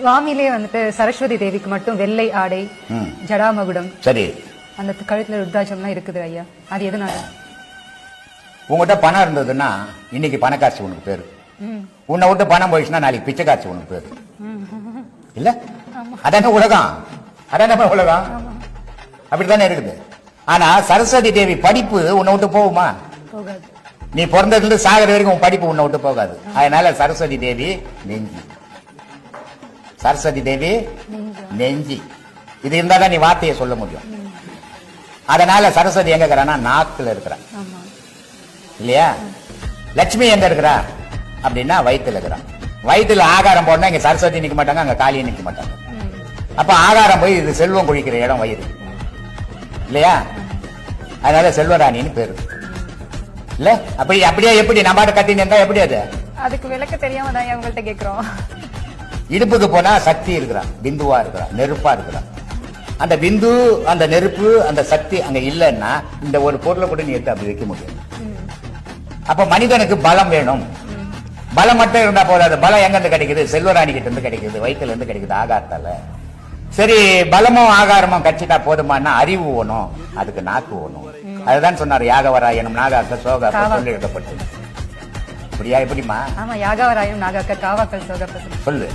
சுவாமியிலே வந்துட்டு சரஸ்வதி தேவிக்கு மட்டும் வெள்ளை ஆடை. ஜடாமகுடம் சரி. அந்த கழுத்துல ருத்ராட்சம்லாம் இருக்குது ஐயா. அது எதனால? உங்ககிட்ட பணம் இருந்ததுன்னா இன்னைக்கு பணக்காட்சி உனக்கு பேரு. உன்னை விட்டு பணம் போயிடுச்சுன்னா நாளைக்கு பிச்சைக்காட்சி உனக்கு பேரு. இல்ல? அதானே உலகம். அதானே உலகம். அப்படித்தானே இருக்குது. ஆனா சரஸ்வதி தேவி படிப்பு உன்னை விட்டு போகுமா? நீ பிறந்ததுல சாகர வரைக்கும் உன் படிப்பு உன்னை விட்டு போகாது. அதனால சரஸ்வதி தேவி நெஞ்சி. சரஸ்வதி தேவி நெஞ்சி. இது இருந்தாதான் நீ வார்த்தையை சொல்ல முடியும். அதனால சரஸ்வதி எங்க இருக்கிறான்னா நாக்குல இருக்கிறா. இல்லையா? லட்சுமி எங்க இருக்கிறா? அப்படின்னா வயிற்றுல இருக்கிறான் வயிற்றுல ஆகாரம் போனா இங்க சரஸ்வதி நிக்க மாட்டாங்க அங்க காளியை நிக்க மாட்டாங்க. அப்ப ஆகாரம் போய் இது செல்வம் குழிக்கிற இடம் வயிறு. இல்லையா? அதனால செல்வராணின்னு பேரு. இல்ல? அப்படி அப்படியே எப்படி நம்ம கட்டின்னு இருந்தா எப்படி அது? அதுக்கு விளக்க தெரியாம தான் உங்கள்கிட்ட கேக்குறோம். இடுப்புக்கு போனா சக்தி இருக்கிறா பிந்துவா இருக்கிறா நெருப்பா இருக்கிறா அந்த பிந்து அந்த நெருப்பு அந்த சக்தி அங்க இல்லைன்னா இந்த ஒரு பொருளை கூட நீ எடுத்து அப்படி வைக்க முடியும் அப்ப மனிதனுக்கு பலம் வேணும். பலம் மட்டும் இருந்தா போதாது. பலம் எங்க இருந்து கிடைக்குது? செல்வராணி கிட்ட இருந்து கிடைக்குது. வயிற்றுல இருந்து கிடைக்குது ஆகாரத்தால. சரி பலமும் ஆகாரமும் கட்சிட்டா போதுமானா அறிவு வேணும். அதுக்கு நாக்கு வேணும். அதுதான் சொன்னார் யாகவராயனும் நாகாக்க சோகாக்க. சொல்லி எழுதப்பட்டது அப்படியா எப்படிமா ஆமா யாகாவராயம் நாகாக்க காவாக்கல் சோகப்பசம் சொல்லு.